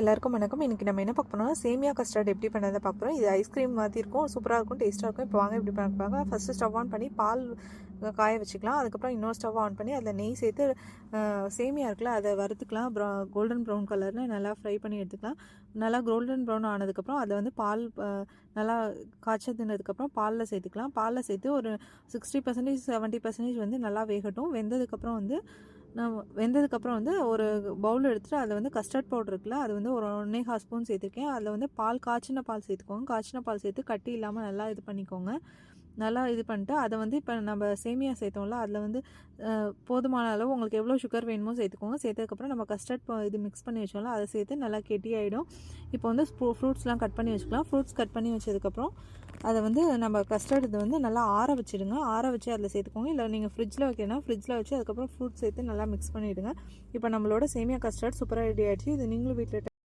எல்லாருக்கும் வணக்கம். இன்றைக்கி நம்ம என்ன பார்க்க போறோம்னா சேமியா கஸ்டர்ட் எப்படி பண்ணுறதை பார்க்குறோம் இது ஐஸ்கிரீம் மாதிரி இருக்கும். சூப்பராக இருக்கும். டேஸ்ட்டாக இருக்கும். இப்போ வாங்க எப்படி பண்ண பார்க்க ஃபஸ்ட்டு ஸ்டவ் ஆன் பண்ணி பால் காய வச்சுக்கலாம். அதுக்கப்புறம் இன்னொரு ஸ்டவ் ஆன் பண்ணி அதில் நெய் சேர்த்து சேமியா இருக்குல்ல அதை வறுத்துக்கலாம். ப்ரா கோல்டன் ப்ரௌன் கலரில் நல்லா ஃப்ரை பண்ணி எடுத்துக்கலாம். நல்லா கோல்டன் ப்ரௌன் ஆனதுக்கப்புறம் அதை வந்து பால் நல்லா நல்லா காய்ச்சதுனதுக்கப்புறம் பாலில் சேர்த்துக்கலாம். பாலில் சேர்த்து ஒரு சிக்ஸ்டி பர்சன்டேஜ் செவன்ட்டி பர்சன்டேஜ் வந்து நல்லா வேகட்டும். வெந்ததுக்கப்புறம் வந்து நான் வெந்ததுக்கப்புறம் வந்து ஒரு பவுல் எடுத்துகிட்டு அதில் வந்து கஸ்டர்ட் பவுடர் இருக்குல்ல அது வந்து ஒரு ஒன்றே ஹாஃப் ஸ்பூன் சேர்த்துருக்கேன். அதில் வந்து பால் காய்ச்சின பால் சேர்த்துக்கோங்க. காய்ச்சின பால் சேர்த்து கட்டி இல்லாமல் நல்லா இது பண்ணிக்கோங்க. நல்லா இது பண்ணிட்டு அதை வந்து இப்போ நம்ம சேமியா சேர்த்தோம்ல அதில் வந்து போதுமான அளவு உங்களுக்கு எவ்வளோ சுகர் வேணுமோ சேர்த்துக்கோங்க. சேர்த்ததுக்கப்புறம் நம்ம கஸ்டர்ட் இது மிக்ஸ் பண்ணி வச்சோம்ல அதை சேர்த்து நல்லா கெட்டியாயிடும் இப்போ வந்து ஃப்ரூட்ஸ்லாம் கட் பண்ணி வச்சுக்கலாம். ஃப்ரூட்ஸ் கட் பண்ணி வச்சதுக்கப்புறம் அதை வந்து நம்ம கஸ்டர்ட் இது வந்து நல்லா ஆற வச்சிடுங்க. ஆற வச்சு அதில் சேர்த்துக்கோங்க. இல்லை நீங்கள் ஃப்ரிட்ஜில் வைக்கணும்னா ஃப்ரிட்ஜில் வச்சு அதுக்கப்புறம் ஃப்ரூட்ஸ் சேர்த்து நல்லா மிக்ஸ் பண்ணிவிடுங்க இப்போ நம்மளோட சேமியா கஸ்டர்ட் சூப்பராக ரெடி ஆயிடுச்சு. இது நீங்களும் வீட்டில்